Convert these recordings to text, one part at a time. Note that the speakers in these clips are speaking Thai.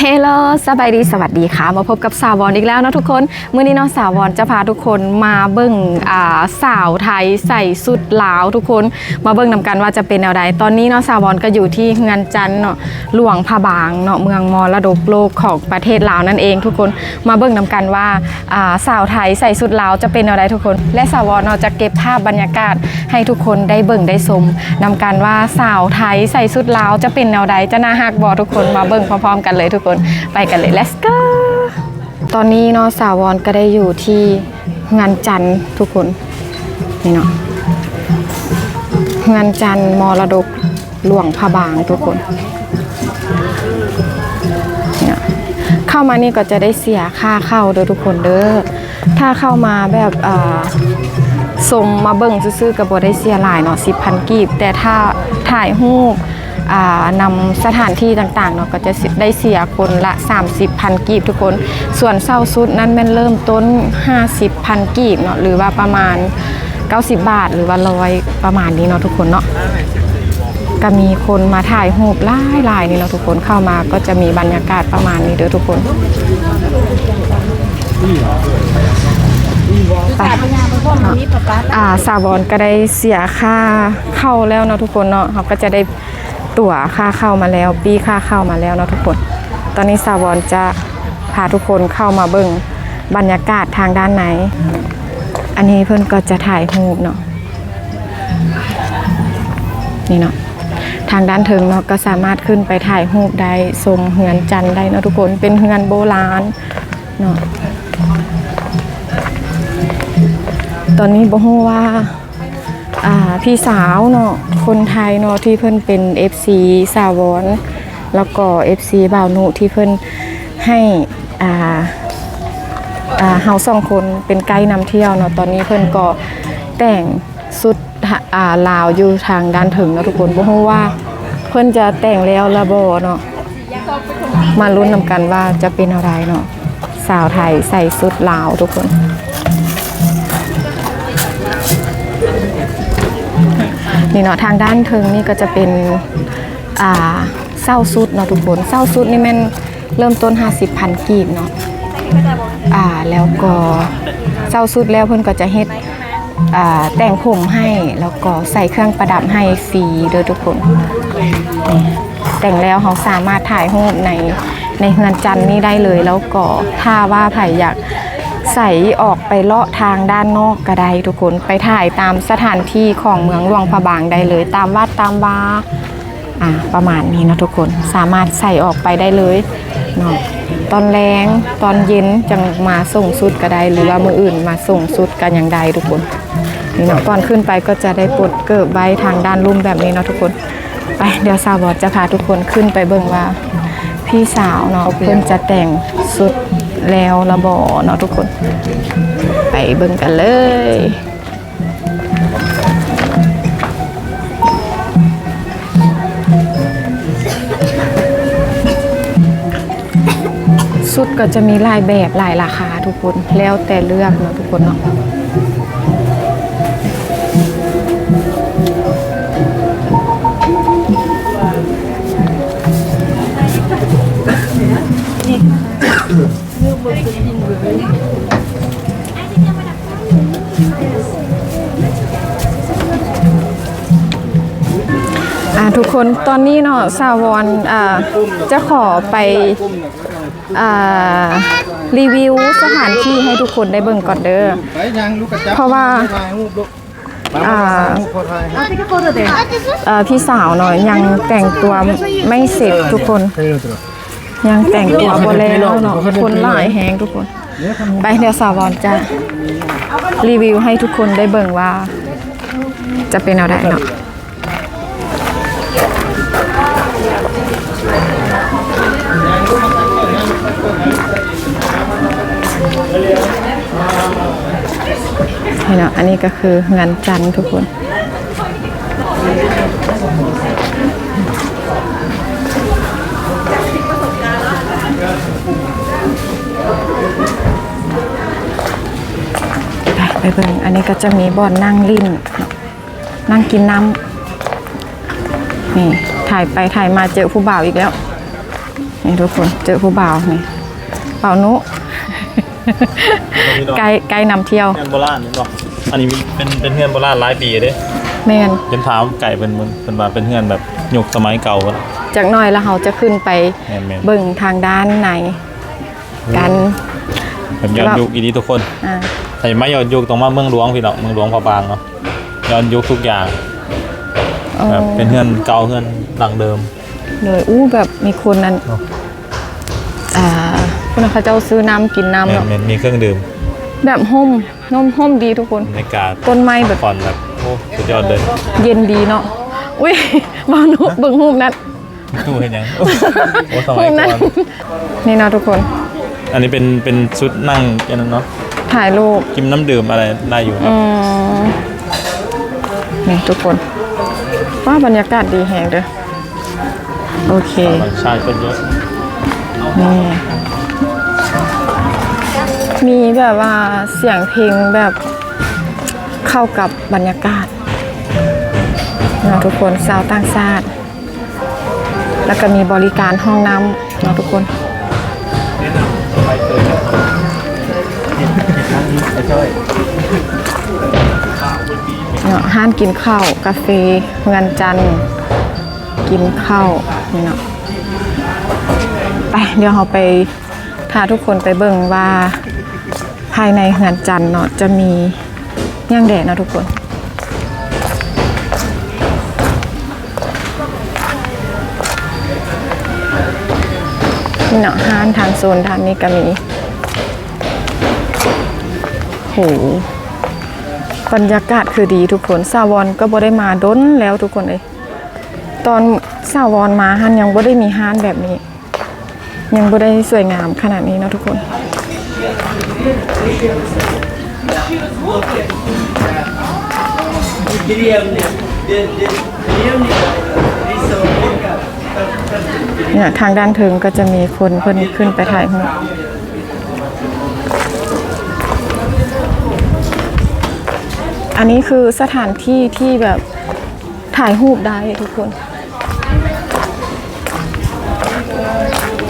เฮลโลสบายดีสวัสดีค่ะ มาพบกับสาววอนอีกแล้วนะทุกคนมื้อนี้เนาะสาววอนจะพาทุกคนมาเบิ่งอ่าสาวไทยใส่สุดลาวทุกคนมาเบิ่งนำกันว่าจะเป็นแนวใดตอนนี้เนาะสาววอนก็อยู่ที่เฮือนจันทน์เนาะหลวงพระบางเนาะเมืองมรดกโลกของประเทศลาวนั่นเองทุกคนมาเบิ่งนำกันว่าอ่าสาวไทยใส่สุดลาวจะเป็นแนวใดทุกคน และสาววอนเนาะจะเก็บภาพบรรยากาศให้ทุกคนได้เบิ่งได้ชมนำกันว่าสาวไทยใส่สุดลาวจะเป็นแนวใดจะน่าฮักบ่ทุกคนมาเบิ่งพร้อมๆ กันเลยทุกคนไปกันเลย let's go ตอนนี้เนาะสาววอนก็ได้อยู่ที่งานจันทร์ทุกคนนี่เนาะงานจันทร์มรดกหลวงพระบางทุกคนเนี่ยเข้ามานี่ก็จะได้เสียค่าเข้าเด้อทุกคนเด้อถ้าเข้ามาแบบอ่าส่งมาเบิ่งซื่อๆกับบได้เสียหลายเนาะ10,000กีบ แต่ถ้าถ่ายรูป นำสถานที่ต่างๆเนาะก็จะได้เสียคนละ 30,000 กีบทุกคน ส่วนเศร้าสุดนั้นม่นเริ่มต้น 50,000 กีบเนาะหรือว่าประมาณ 90 บาท หรือว่าร้อยประมาณนี้เนาะทุกคนเนาะก็มีคนมาถ่ายรูปหลายๆนี่เนาะทุกคนเข้ามาก็จะมีบรรยากาศประมาณนี้เด้อทุกคนไปอ่าซาบอนก็ได้เสียค่าเข้าแล้วเนาะทุกคนเนาะเขาก็จะได้ ตั๋วค่าเข้ามาแล้ว ปีค่าเข้ามาแล้วเนาะทุกคน ตอนนี้ซาบอนจะพาทุกคนเข้ามาเบิ่งบรรยากาศทางด้านไหน อันนี้เพื่อนก็จะถ่ายรูปเนาะนี่เนาะทางด้านเทิงเนาะก็สามารถขึ้นไปถ่ายรูปได้ชมเฮือนจันได้เนาะทุกคนเป็นเฮือนโบราณเนาะตอนนี้บ่ฮู้ว่า อ่าพี่สาวเนาะคนไทยเนาะที่เพิ่นเป็น FC สาวอนแล้วก็ FC บ่าวนุที่เพิ่นให้อ่าอ่าเฮาสองคนเป็นไกด์นำเที่ยวเนาะตอนนี้เพิ่นก็แต่งสุดอ่าลาวอยู่ทางด้านถึงเนาะทุกคนบ่ฮู้ว่าเพิ่นจะแต่งแล้วละบ่เนาะมาลุ้นนำกันว่าจะเป็นอะไรเนาะสาวไทยใส่สุดลาวทุกคน นี่เนาะทางด้านเทิงนี่ก็จะเป็นอ่าเศร้าสุดเนาะทุกคนเศร้าสุดนี่แม่นเริ่มต้น 50พันกีบเนาะอ่าแล้วก็เศร้าสุดแล้วเพิ่นก็จะเฮ็ดอ่าแต่งผมให้แล้วก็ใส่เครื่องประดับให้ฟรีเด้อทุกคน แต่งแล้วเขาสามารถถ่ายรูปในในเฮือนจันนี่ได้เลย แล้วก็ถ้าว่าไผอยาก ใส่ออกไปเลาะทางด้านนอกก็ได้ทุกคนไปถ่ายตามสถานที่ของเมืองหลวงพระบางได้เลย ตามวัดตามวาอ่าประมาณนี้นะทุกคนสามารถใส่ออกไปได้เลยเนาะตอนแรงตอนเย็นจังมาส่งสุดก็ได้หรือว่ามืออื่นมาส่งสุดกันอย่างใดทุกคนนี่เนาะก่อนขึ้นไปก็จะได้ปลดเกิบไว้ทางด้านลุ่มแบบนี้เนาะทุกคนไปเดี๋ยวซาวบอดจะพาทุกคนขึ้นไปเบิ่งว่าพี่สาวเนาะเพิ่นจะแต่งสุด แล้วระบอเนาะทุกคน ไปเบิ่งกันเลยสุดก็จะมีหลายแบบหลายราคาทุกคน แล้วแต่เลือกเนาะทุกคนเนาะ ทุกคนตอนนี้เนาะสาวอนอ่าจะขอไปอ่ารีวิวสถานที่ให้ทุกคนได้เบิ่งก่อนเด้อเพราะว่าพี่สาวเนาะยังแต่งตัวไม่เสร็จทุกคน ยังแต่งตัวบ่แล้วเนาะคนหลายแฮงทุกคน ไปเดี๋ยวสาวอนจะรีวิวให้ทุกคนได้เบิ่งว่า จะเป็นอะไรเนาะ เนาะอันนี้ก็คืองานจันทร์ทุกคนไปเบิ่งอันนี้ก็จะมีบ่อนนั่งลิ้นนั่งกินน้ำนี่ถ่ายไปถ่ายมาเจอผู้บ่าวอีกแล้วนี่ทุกคนเจอผู้บ่าวนี่บ่านุไกด์ไกด์นำเที่ยวเฮือนโบรานี่บอก อันนี้เป็นเป็นเฮือนโบราณหลายปีเด้แม่นเย็นถามไก่เป็นมันเป็นว่าเป็นเฮือนแบบยุคสมัยเก่าพุ่นจากหน้อยแล้วเราจะขึ้นไปแม่นแม่นเบิ่งทางด้านในกันแบบย้อนยุคอีนี้ทุกคน อ่าแต่ไม่ย้อนยุคตรงมาเมืองหลวงพี่น้องเมืองหลวงพระบางเนาะย้อนยุคทุกอย่างเออแบบเป็นเฮือนเก่าเฮือนหลังเดิมเลยอู้แบบมีคนนั้นเนาะ อ่าคุณเขาเจ้าซื้อน้ำกินน้ำแม่นเนาะ แม่นมีเครื่องดื่มแบบห่ม นมห่มดีทุกคน บรรยากาศต้นไม้แบบ ผ่อนแบบโอ้สุดยอดเลยเย็นดีเนาะอุ้ยบ่าวนุเบิ่งห่มนั้นดูเห็นยังโอ้สมัห่ยมก่นั้อนนนี่เนาะทุกคนอันนี้เป็นเป็นชุดนั่งกันนั้นเนาะถ่ายรูป กินน้ำดื่มอะไรได้อยู่ครับ อืมนี่ทุกคนว่าบรรยากาศดีแหงเด้อโอเค ต่างชาติคนเยอะนี่ มีแบบว่าเสียงเพลงแบบเข้ากับบรรยากาศเนาะทุกคนสาวต่างชาติ แล้วก็มีบริการห้องน้ำเนาะทุกคนเนาะห้านกินข้าวกาแฟเงินจันกินข้าวนี่เนาะไปเดี๋ยวเราไปพาทุกคนไปเบิ่งว่าายในเฮือนจันเนาะจะมีย่างแดดนะทุกคนนี่เนาะห้านทางโซนทางนี้ก็มีโหบรรยากาศคือดีทุกคนสาวอนก็บ่ได้มาด้นแล้วทุกคนเลยตอนสาวอนมาฮันยังบ่ได้มีห้านแบบนี้ ยังบ่ได้สวยงามขนาดนี้เนาะทุกคน เนี่ยทางด้านเทิงก็จะมีคนเพิ่นขึ้นไปถ่ายรูปอันนี้คือสถานที่ที่แบบถ่ายรูปได้ทุกคน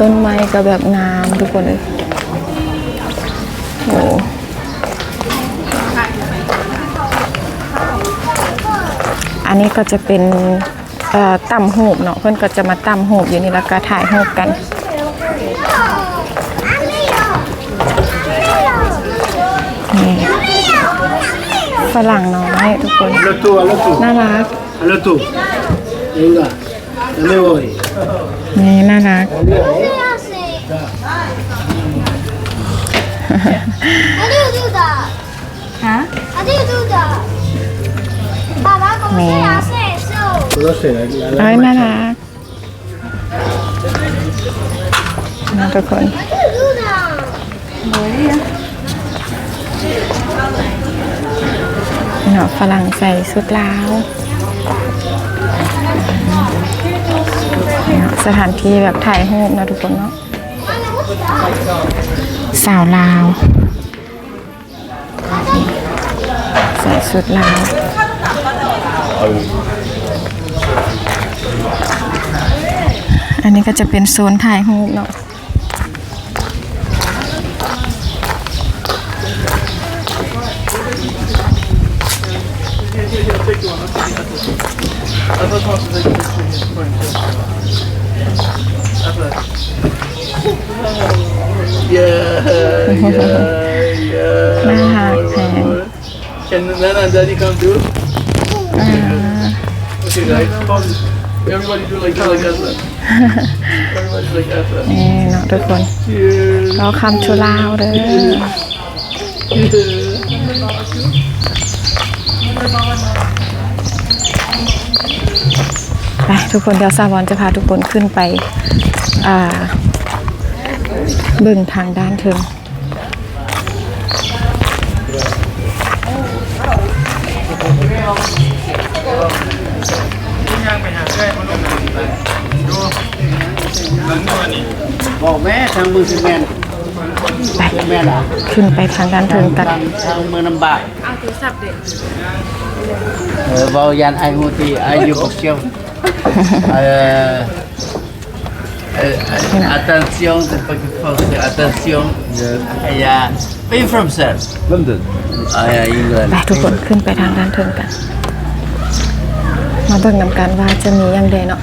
ต้นไม้ก็แบบงามทุกคนเลย อันนี้ก็จะเป็นเอ่อต่ำหูบเนาะเพื่อนก็จะมาต่ำหูบอยู่นี่แล้วก็ถ่ายรูปกันนี่ฝรั่งน้อยทุกคน Allo tu, allo tu, น่ารัก allo tu. Venga, dame voi. นี่น่ารัก How do แล้วตัอแล้ยน่ารักนะทุกคน เนาะฝรั่งใส่สุดลาว สถานที่แบบถ่ายรูปนะทุกคนเนาะ สาวลาว ใส่สุดลาว อันนี้ก็จะเป็นโซนถ่ายรูปเนาะน่ารักแพง Can Nana and Daddy come too? Okay, guys. Everybody do like like that. Everybody like that. นี่เนาะทุกคน Cheers. เราคำชูลาวเด้อไปทุกคนเดี๋ยวซาวอนจะพาทุกคนขึ้นไปอ่าเบิ่งทางด้านเทิง ไปขึ้นไปทางด้านเทิงกันทางเมืองลำบากเออเบายันไอฮูตีอายุปกเชียวเออ Uh, attention, sebagai force, attention. Ya. Where you from, sir? London. Ah, ya, England. ไปทุกคนขึ้นไปทางด้านเทิงกัน มาเบิ่งนำกันว่าจะมีอย่างใดเนาะ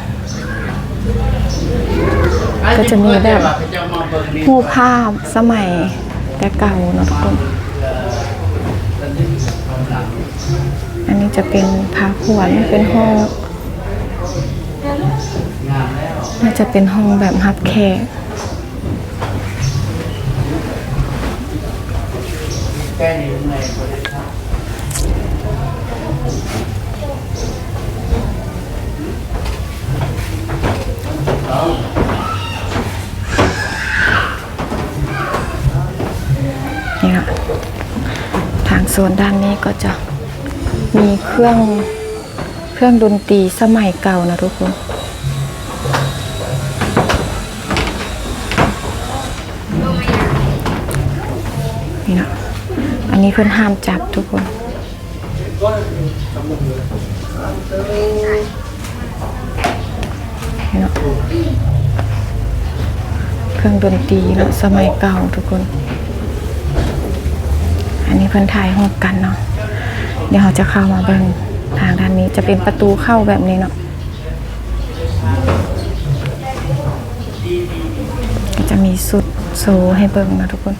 ก็จะมีแบบรูปภาพสมัยแต่เก่าเนาะทุกคน อันนี้จะเป็นพาขวนเป็นห้องน่าจะเป็นห้องแบบฮับแขกนี่ ทางโซนด้านนี้ก็จะมีเครื่องเครื่องดนตรีสมัยเก่านะทุกคน นี่นะอันนี้เพื่อนห้ามจับทุกคน นี่นะเครื่องดนตรีเนาะสมัยเก่าทุกคน นนี้เพิ่นถ่ายรูปกันเนาะเดี๋ยวเราจะเข้ามาเบิ่งทางด้านนี้จะเป็นประตูเข้าแบบนี้เนาะก็จะมีสุดโซให้เบิ่งนะทุกคน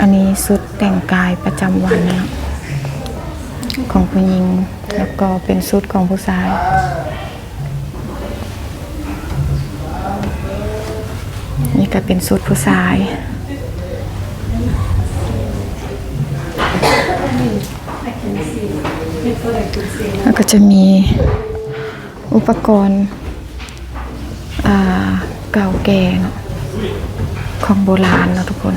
อันนี้สุดแต่งกายประจำวันเนาะของผู้หญิงแล้วก็เป็นสุดของผู้ชายนี่ก็เป็นสุดผู้ชาย แล้วก็จะมีอุปกรณ์เก่าแก่เนาะของโบราณเนาะทุกคน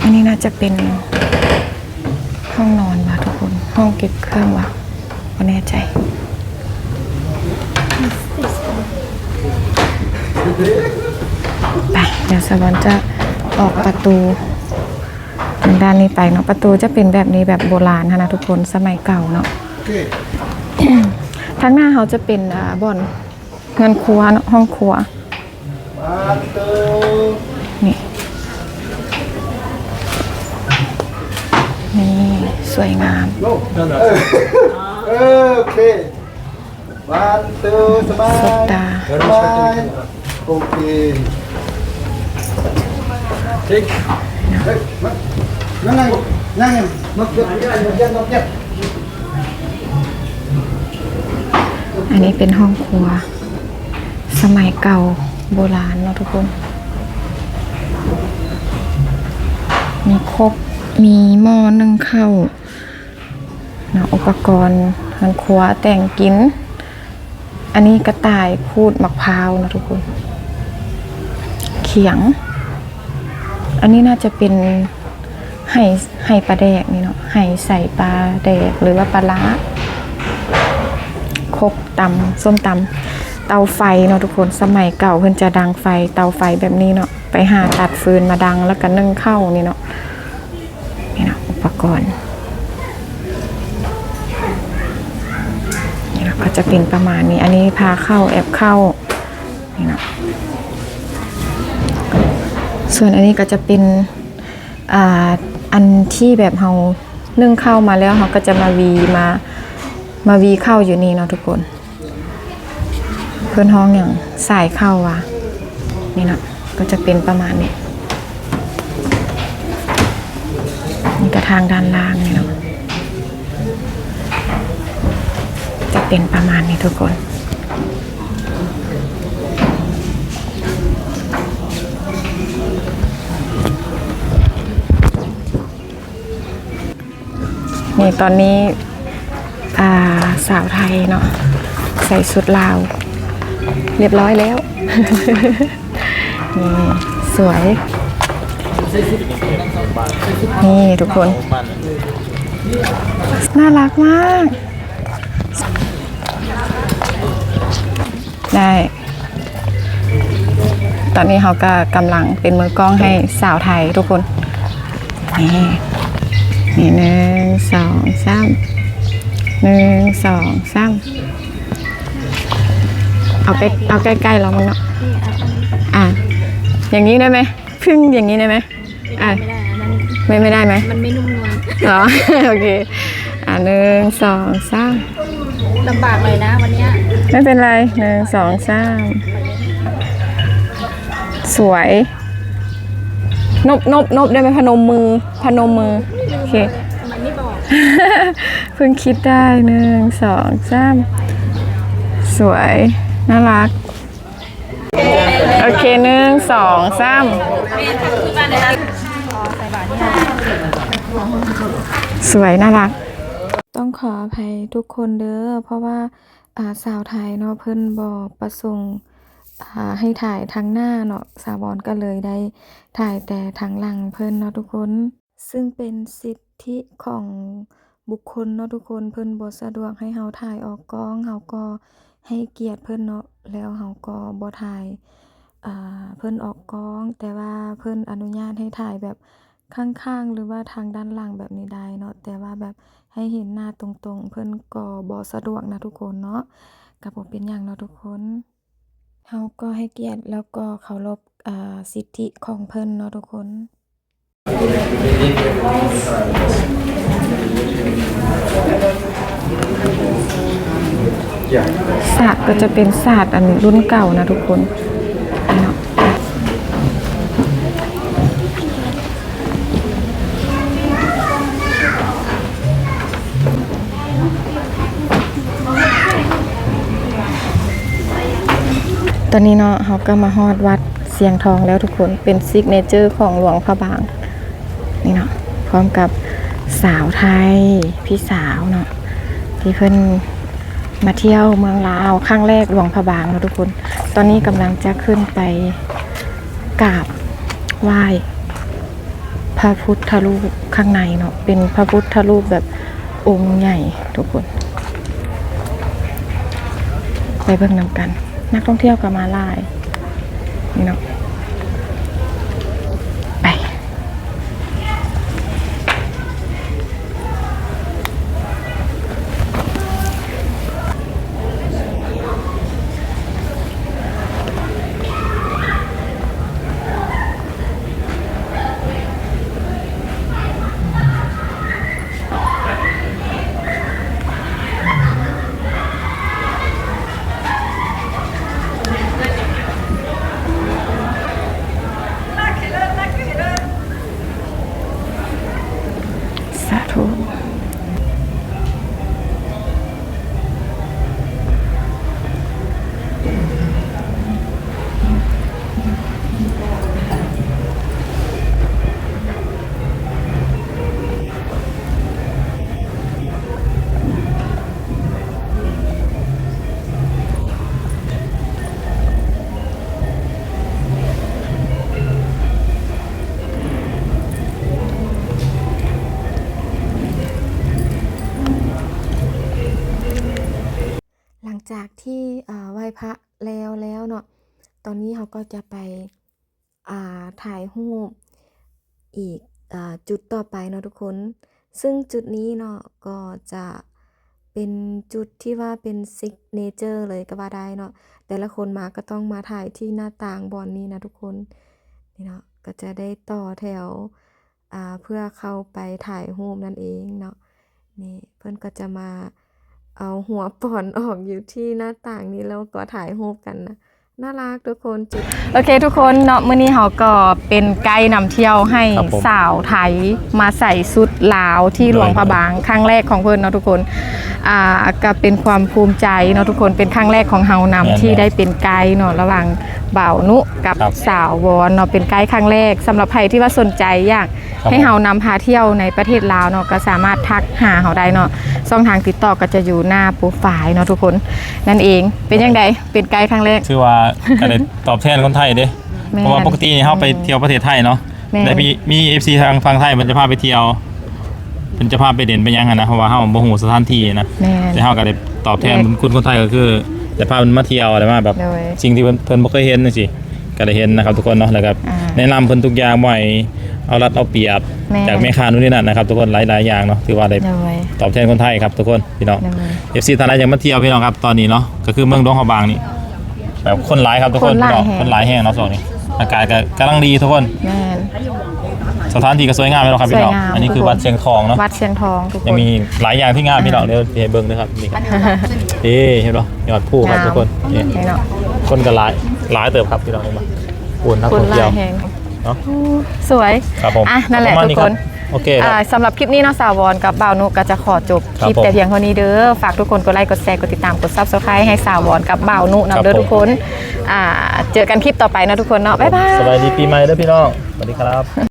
อันนี้น่าจะเป็นห้องนอนว่ะทุกคน ห้องเก็บเครื่องว่ะไม่แน่ใจ ไปเดี๋ยวสวรรค์จะ ออกประตูทางด้านนี้ไปเนาะประตูจะเป็นแบบนี้แบบโบราณนะนะทุกคนสมัยเก่าเนาะทางหน้าเขาจะเป็นอ่าบ่อนเงินครัวเนาะห้องครัวนี่นี่สวยงาม Okay. One, two, สด smile. ตา Smile. Okay. Take. Hey, ma- Nang nang nang Nok yat nok yat nok yat. อันนี้เป็นห้องครัว สมัยเก่าโบราณเนาะทุกคน มีครกมีหม้อนึ่งข้าวนาะอุปกรณ์ทางครัวแต่งกิน อันนี้กระต่ายคูดมะพร้าวนะทุกคน เขียง อันนี้น่าจะเป็นไห่ไห่ปลาแดกนี่เนาะไห่ใส่ปลาแดกหรือว่าปลาล้าครกตำส้มตำเตาไฟเนาะทุกคนสมัยเก่าเพิ่นจะดังไฟเตาไฟแบบนี้เนาะไปหาตัดฟืนมาดังแล้วก็นึ่งข้าวนี่เนาะนี่เนาะอุปกรณ์นี่เนาะก็จะเป็นประมาณนี้ อันนี้พาเข้าแอบเข้านี่เนาะ ส่วนอันนี้ก็จะเป็นอ่าอันที่แบบเฮานึ่งข้าวมาแล้วเขาก็จะมาวีมามาวีเข้าอยู่นี่เนาะทุกคน เพื่อนห้องอย่างสายเข้าว่ะนี่เนาะก็จะเป็นประมาณนี้นี่ก็ทางด้านล่างนี่เนาะจะเป็นประมาณนี้ทุกคน นี่ตอนนี้าสาวไทยเนาะใส่สุดลาว เรียบร้อยแล้วนี่สวย นี่ทุกคน น่ารักมาก ได้ ตอนนี้เขาก็กำลังเป็นมือกล้องให้สาวไทยทุกคนนี่ นี่หนึ่งสองสามหนึ่งสองสามเอาใกล้เอาใกล้ๆเรามันเนาะอะอย่างนี้ได้ไหมพึ่งอย่างนี้ได้ไหมอะไม่ไม่ได้ไหมมันไม่นุ่มนวลเหรอโอเคอะหนึ่งสองสามลำบากเลยนะวันเนี้ยไม่เป็นไรหนึ่งสองสามสวย นบนบนบได้ไหมพนมมือ พนมมือ โอเคทำไมไม่บอกเพิ่งคิดได้หนึ่งสองสามสวย น่ารัก โอเคหนึ่งสองสามสวย น่ารัก ต้องขออภัยทุกคนเด้อเพราะว่าอ่าสาวไทยเนาะเพิ่นบอประสงค์อ่าให้ถ่ายทางหน้าเนาะสาวบอนก็เลยได้ถ่ายแต่ทางหลังเพิ่นเนาะทุกคน ซึ่งเป็นสิทธิ ของบุคคลเนาะทุกคนเพิ่นบ่สะดวกให้เฮาถ่ายออกกล้องเฮาก็ให้เกียรติเพิ่นเนาะแล้วเฮาก็บ่ถ่ายอ่าเพิ่นออกกล้อง แต่ว่าเพิ่นอนุญาตให้ถ่ายแบบข้างๆ หรือว่าทางด้านหลังแบบนี้ได้เนาะแต่ว่าแบบให้เห็นหน้าตรงๆ เพิ่นก็บ่สะดวกนะทุกคนเนาะก็บ่เป็นหยังเนาะทุกคนเฮาก็ให้เกียรติแล้วก็เคารพอ่าสิทธิของเพิ่นเนาะทุกคน ศาสตร์ก็จะเป็นศาสตร์อันรุ่นเก่านะทุกคนเนาะตอนนี้เนาะเขาก็มาฮอดวัดเสียงทองแล้วทุกคนเป็นซิกเนเจอร์ของหลวงพระบาง นี่เนาะพร้อมกับสาวไทยพี่สาวเนาะที่เพิ่นมาเที่ยวเมืองลาวครั้งแรกหลวงพระบางนะทุกคน ตอนนี้กำลังจะขึ้นไปกราบไหว้พระพุทธรูปข้างในเนาะเป็นพระพุทธรูปแบบองค์ใหญ่ทุกคน ไปเบิ่งนำกัน นักท่องเที่ยวก็มาลายนี่เนาะ ก็จะไปถ่ายรูปอีกอจุดต่อไปเนาะทุกคน ซึ่งจุดนี้เนาะก็จะเป็นจุดที่ว่าเป็นซิกเนเจอร์เลยก็ว่าได้เนาะแต่ละคนมาก็ต้องมาถ่ายที่หน้าต่างบอนนี้นะทุกคนนี่เนาะก็จะได้ต่อแถวเพื่อเข้าไปถ่ายรูปนั่นเองเนาะนี่เพื่อนก็จะมาเอาหัวป่อนออกอยู่ที่หน้าต่างนี้แล้วก็ถ่ายรูปกันนะ น่ารักทุกคนจุดโอเคทุกคนเนาะมื้อนี้เขาก็เป็นไกด์นำเที่ยวให้ครับผมสาวไทยมาใส่ชุดลาวที่หลวงพระบางครั้งแรกของเพิ่นเนาะทุกคนอ่าก็เป็นความภูมิใจเนาะทุกคนเป็นครั้งแรกของเฮานำที่ได้เป็นไกด์เนาะระหว่างบ่าวนุกับครับสาววอนเนาะเป็นไกด์ครั้งแรกสำหรับใครที่ว่าสนใจอยากครับให้เฮานำพาเที่ยวในประเทศลาวเนาะก็สามารถทักหาเฮาได้เนาะช่องทางติดต่อก็จะอยู่หน้าโปรไฟล์เนาะทุกคนนั่นเองเป็นยังไงเป็นไกด์ครั้งแรก ชื่อว่าก็ได้ตอบแทนคนไทยเด้แม่น เพราะว่าปกตินี่เฮาไปเที่ยวประเทศไทยเนาะแม่น แต่มีมี FC ทางฝั่งไทยมันจะพาไปเที่ยวมันจะพาไปเด่นไปหยังหั้นนะเพราะว่าเฮาบ่ฮู้สถานที่นะแม่น แต่เฮาก็ได้ตอบแทนแม่นบุญคุณคนไทยก็คือได้พาเพิ่นมาเที่ยวได้มาแบบโดยสิ่งที่เพิ่นเพิ่นบ่เคยเห็นจังซี่ก็ได้เห็นนะครับทุกคนเนาะแล้วก็อ่าแนะนำเพิ่นทุกอย่างบ่ให้เอารัดเอาเปรียบแม่จากแม่ค้านู่นนี่นั่นนะครับทุกคนหลายๆอย่างเนาะถือว่าได้ โดย ตอบแทนคนไทยครับทุกคนพี่น้องโดยเอฟซีท่านใดยังมาเที่ยวพี่น้องครับตอนนี้เนาะก็คือเมืองดงเขาบางนี่ แบบคนหลายครับทุกคนคนหลายพี่น้องแห่งคนหลายแห่งเนาะสองนี้ อากาศก็กำลังดีทุกคน แม่นสถานที่ก็สวยงามพี่น้องครับพี่น้องสวยงามอันนี้คือทุกคน วัดเชียงทองเนาะวัดเชียงทองทุกคนยังมีหลายอย่างที่งามพี่น้องเดี๋ยวให้เบิ่งนะครับนี่ครับเอ๊เห็นป่ะยอดผู้ครับทุกคนนี่นี่เนาะคนก็หลายหลายเติบครับพี่น้องเห็นป่ะอุ่นนักคนท่องหเที่ยลายวแห่งเนาะ สวย ครับผมอะนั่นแหละประมาณทุกคนรับ โอเคครับ อ่าสำหรับคลิปนี้เนาะสาววอนกับบ่าวนุก็จะขอจบคลิปครับผมแต่เพียงเท่านี้เด้อฝากทุกคนกดไลค์กดแชร์กดติดตามกด Subscribe ให้สาววอนกับบ่าวนุครัเนาะบเด้อผม ทุกคนอ่าเจอกันคลิปต่อไปนะทุกคนเนาะบ๊ายบาย สบายดีปีใหม่เด้อพี่น้อง สวัสดีครับ